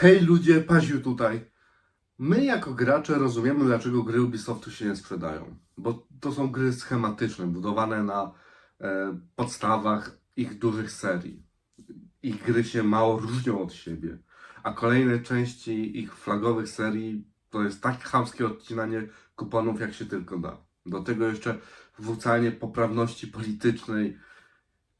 Hej ludzie, Paziu tutaj. My jako gracze rozumiemy, dlaczego gry Ubisoftu się nie sprzedają. Bo to są gry schematyczne, budowane na e, podstawach ich dużych serii. Ich gry się mało różnią od siebie. A kolejne części ich flagowych serii to jest tak chamskie odcinanie kuponów, jak się tylko da. Do tego jeszcze wrzucanie poprawności politycznej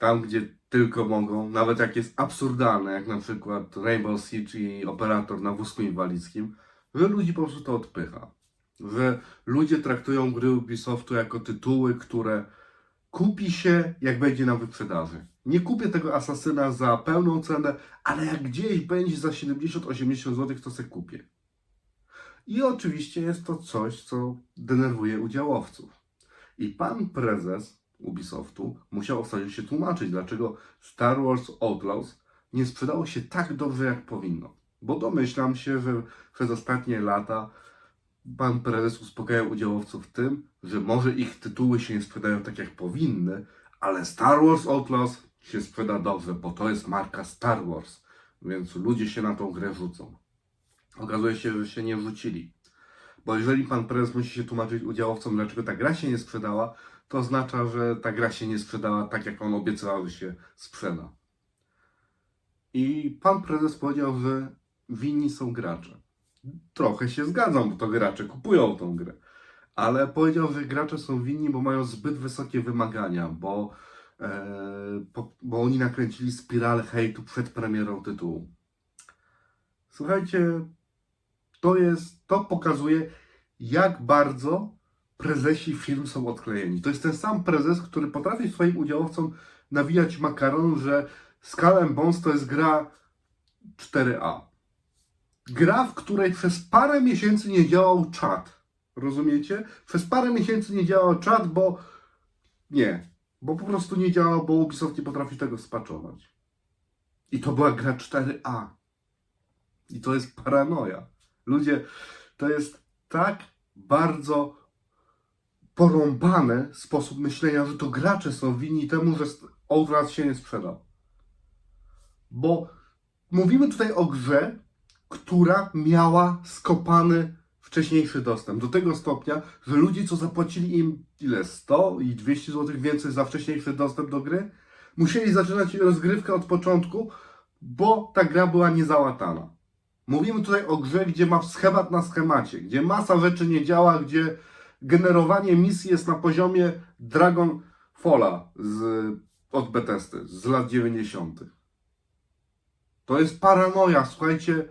tam, gdzie tylko mogą, nawet jak jest absurdalne, jak na przykład Rainbow Siege i operator na wózku inwalidzkim, że ludzi po prostu to odpycha. Że ludzie traktują gry Ubisoftu jako tytuły, które kupi się, jak będzie na wyprzedaży. Nie kupię tego asasyna za pełną cenę, ale jak gdzieś będzie za 70-80 zł, to se kupię. I oczywiście jest to coś, co denerwuje udziałowców. I pan prezes Ubisoftu musiał ostatnio się tłumaczyć, dlaczego Star Wars Outlaws nie sprzedało się tak dobrze, jak powinno. Bo domyślam się, że przez ostatnie lata pan prezes uspokajał udziałowców tym, że może ich tytuły się nie sprzedają tak, jak powinny, ale Star Wars Outlaws się sprzeda dobrze, bo to jest marka Star Wars, więc ludzie się na tą grę rzucą. Okazuje się, że się nie rzucili. Bo jeżeli pan prezes musi się tłumaczyć udziałowcom, dlaczego ta gra się nie sprzedała, to oznacza, że ta gra się nie sprzedała tak, jak on obiecywał, że się sprzeda. I pan prezes powiedział, że winni są gracze. Trochę się zgadzam, bo to gracze kupują tą grę. Ale powiedział, że gracze są winni, bo mają zbyt wysokie wymagania, bo, e, po, bo oni nakręcili spiralę hejtu przed premierą tytułu. Słuchajcie, to jest, to pokazuje, jak bardzo prezesi firm są odklejeni. To jest ten sam prezes, który potrafi swoim udziałowcom nawijać makaron, że Skull Bones to jest gra 4A. Gra, w której przez parę miesięcy nie działał czat. Rozumiecie? Przez parę miesięcy nie działał czat, bo nie. Bo po prostu nie działał, bo Ubisoft nie potrafi tego spaczować. I to była gra 4A. I to jest paranoja. Ludzie, to jest tak bardzo porąbane sposób myślenia, że to gracze są winni temu, że Outlast się nie sprzedał. Bo mówimy tutaj o grze, która miała skopany wcześniejszy dostęp. Do tego stopnia, że ludzie, co zapłacili im ile 100 i 200 zł więcej za wcześniejszy dostęp do gry, musieli zaczynać rozgrywkę od początku, bo ta gra była niezałatana. Mówimy tutaj o grze, gdzie ma schemat na schemacie, gdzie masa rzeczy nie działa, gdzie generowanie misji jest na poziomie Dragon Falla z, od Bethesdy z lat 90. To jest paranoja, słuchajcie,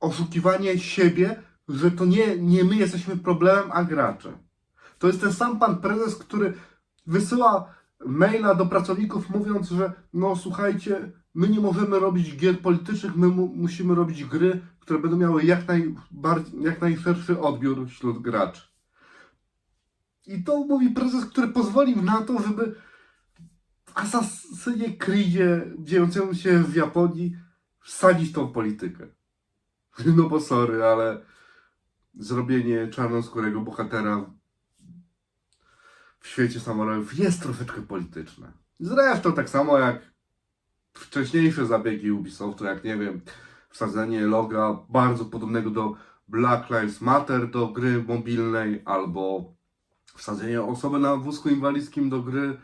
oszukiwanie siebie, że to nie, nie my jesteśmy problemem, a gracze. To jest ten sam pan prezes, który wysyła maila do pracowników mówiąc, że no słuchajcie, my nie możemy robić gier politycznych, my mu, musimy robić gry, które będą miały jak, najbardziej, jak najszerszy odbiór wśród graczy. I to mówi prezes, który pozwolił na to, żeby w Assassinie Creedzie dziejącym się w Japonii wsadzić tą politykę. No bo sorry, ale zrobienie czarnoskórego bohatera w świecie samurajów jest troszeczkę polityczne. Zresztą tak samo jak wcześniejsze zabiegi Ubisoftu, jak nie wiem, wsadzenie loga bardzo podobnego do Black Lives Matter do gry mobilnej, albo wsadzenie osoby na wózku inwalidzkim do gry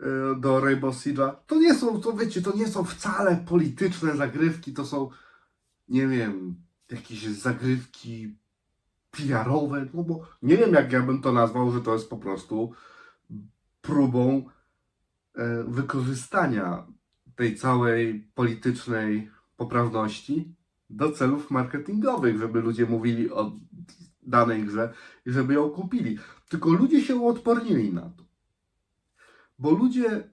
e, do Rainbow Siege'a. To nie są, to wiecie, to nie są wcale polityczne zagrywki, to są, nie wiem, jakieś zagrywki PR-owe, no bo nie wiem jak ja bym to nazwał, że to jest po prostu próbą e, wykorzystania tej całej politycznej poprawności do celów marketingowych, żeby ludzie mówili o danej grze i żeby ją kupili. Tylko ludzie się uodpornili na to. Bo ludzie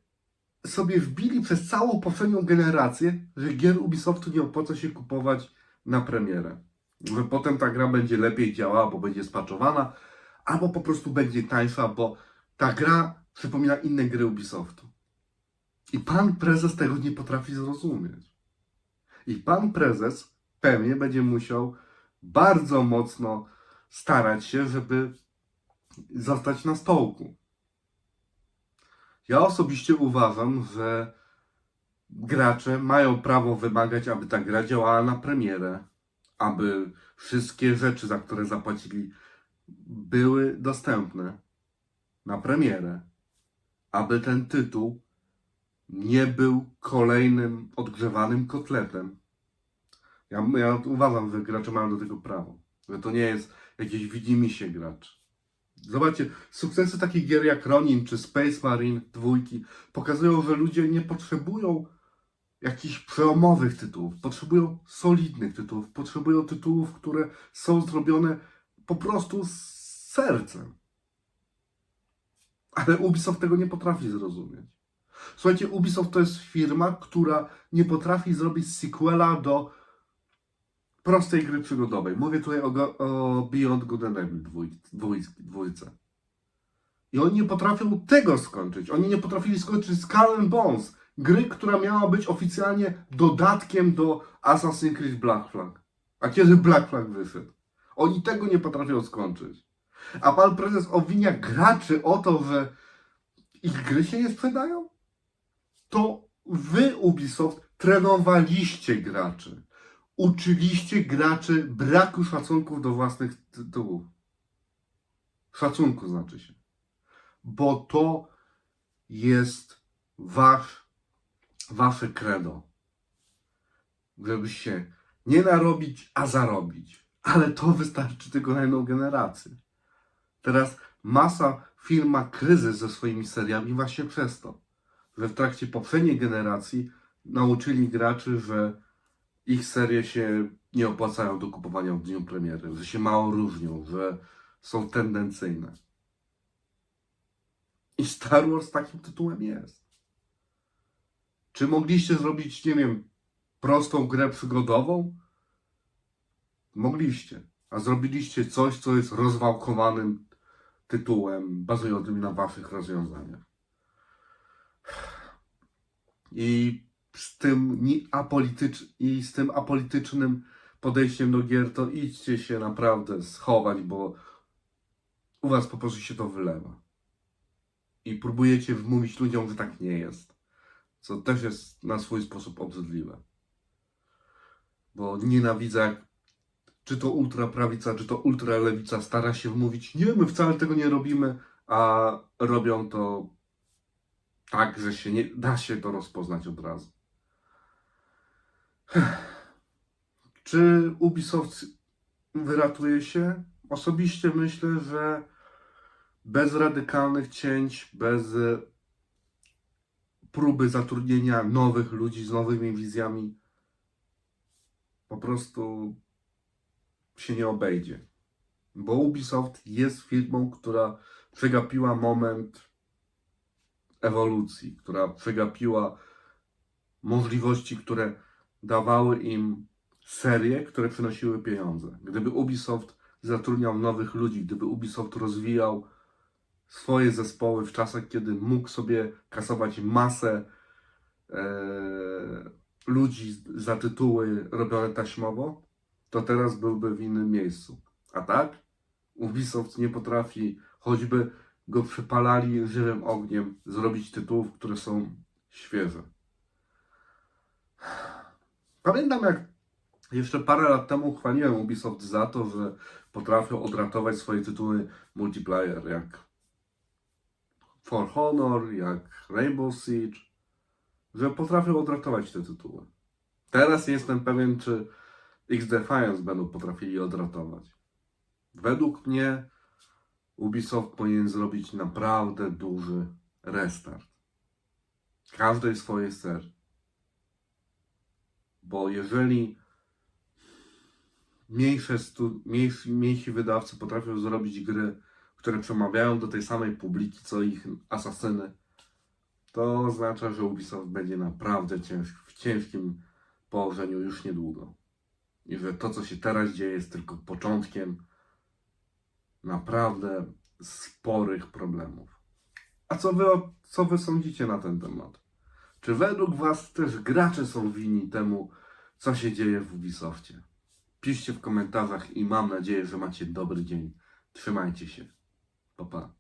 sobie wbili przez całą poprzednią generację, że gier Ubisoftu nie opłaca się kupować na premierę. Że potem ta gra będzie lepiej działała, bo będzie spaczowana, albo po prostu będzie tańsza, bo ta gra przypomina inne gry Ubisoftu. I pan prezes tego nie potrafi zrozumieć. I pan prezes pewnie będzie musiał bardzo mocno starać się, żeby zostać na stołku. Ja osobiście uważam, że gracze mają prawo wymagać, aby ta gra działała na premierę, aby wszystkie rzeczy, za które zapłacili, były dostępne na premierę, aby ten tytuł nie był kolejnym odgrzewanym kotletem. Ja, ja uważam, że gracze mają do tego prawo, że to nie jest jakiś widzimisię gracz. Zobaczcie, sukcesy takich gier jak Ronin czy Space Marine dwójki pokazują, że ludzie nie potrzebują jakichś przełomowych tytułów, potrzebują solidnych tytułów, potrzebują tytułów, które są zrobione po prostu z sercem. Ale Ubisoft tego nie potrafi zrozumieć. Słuchajcie, Ubisoft to jest firma, która nie potrafi zrobić sequela do prostej gry przygodowej. Mówię tutaj o, o Beyond Good and Evil dwój, dwój, dwójce. I oni nie potrafią tego skończyć. Oni nie potrafili skończyć Skull and Bones. Gry, która miała być oficjalnie dodatkiem do Assassin's Creed Black Flag. A kiedy Black Flag wyszedł? Oni tego nie potrafią skończyć. A pan prezes obwinia graczy o to, że ich gry się nie sprzedają? To wy, Ubisoft, trenowaliście graczy. Uczyliście graczy braku szacunków do własnych tytułów. Szacunku znaczy się. Bo to jest wasz, wasze credo. Żeby się nie narobić, a zarobić. Ale to wystarczy tylko na jedną generację. Teraz masa firm ma kryzys ze swoimi seriami właśnie przez to, że w trakcie poprzedniej generacji nauczyli graczy, że ich serie się nie opłacają do kupowania w dniu premiery, że się mało różnią, że są tendencyjne. I Star Wars takim tytułem jest. Czy mogliście zrobić, nie wiem, prostą grę przygodową? Mogliście. A zrobiliście coś, co jest rozwałkowanym tytułem, bazującym na waszych rozwiązaniach. I z tym i z tym apolitycznym podejściem do gier, to idźcie się naprawdę schować, bo u was po prostu się to wylewa. I próbujecie wmówić ludziom, że tak nie jest. Co też jest na swój sposób obrzydliwe. Bo nienawidzę, czy to ultraprawica, czy to ultralewica stara się wmówić, nie, my wcale tego nie robimy, a robią to tak, że się nie da się to rozpoznać od razu. Czy Ubisoft wyratuje się? Osobiście myślę, że bez radykalnych cięć, bez e, próby zatrudnienia nowych ludzi z nowymi wizjami, po prostu się nie obejdzie. Bo Ubisoft jest firmą, która przegapiła moment ewolucji, która przegapiła możliwości, które dawały im serie, które przynosiły pieniądze. Gdyby Ubisoft zatrudniał nowych ludzi, gdyby Ubisoft rozwijał swoje zespoły w czasach, kiedy mógł sobie kasować masę e, ludzi za tytuły robione taśmowo, to teraz byłby w innym miejscu. A tak? Ubisoft nie potrafi, choćby go przypalali żywym ogniem, zrobić tytułów, które są świeże. Pamiętam, jak jeszcze parę lat temu chwaliłem Ubisoft za to, że potrafią odratować swoje tytuły multiplayer, jak For Honor, jak Rainbow Siege, że potrafią odratować te tytuły. Teraz nie jestem pewien, czy X-Defiance będą potrafili odratować. Według mnie Ubisoft powinien zrobić naprawdę duży restart. Każdej swojej serii. Bo jeżeli mniejsze stu, mniejsi, mniejsi wydawcy potrafią zrobić gry, które przemawiają do tej samej publiki, co ich asasyny, to oznacza, że Ubisoft będzie naprawdę w ciężkim położeniu już niedługo. I że to, co się teraz dzieje, jest tylko początkiem naprawdę sporych problemów. A co wy, co wy sądzicie na ten temat? Czy według was też gracze są winni temu, co się dzieje w Ubisoftie? Piszcie w komentarzach i mam nadzieję, że macie dobry dzień. Trzymajcie się. Pa, pa.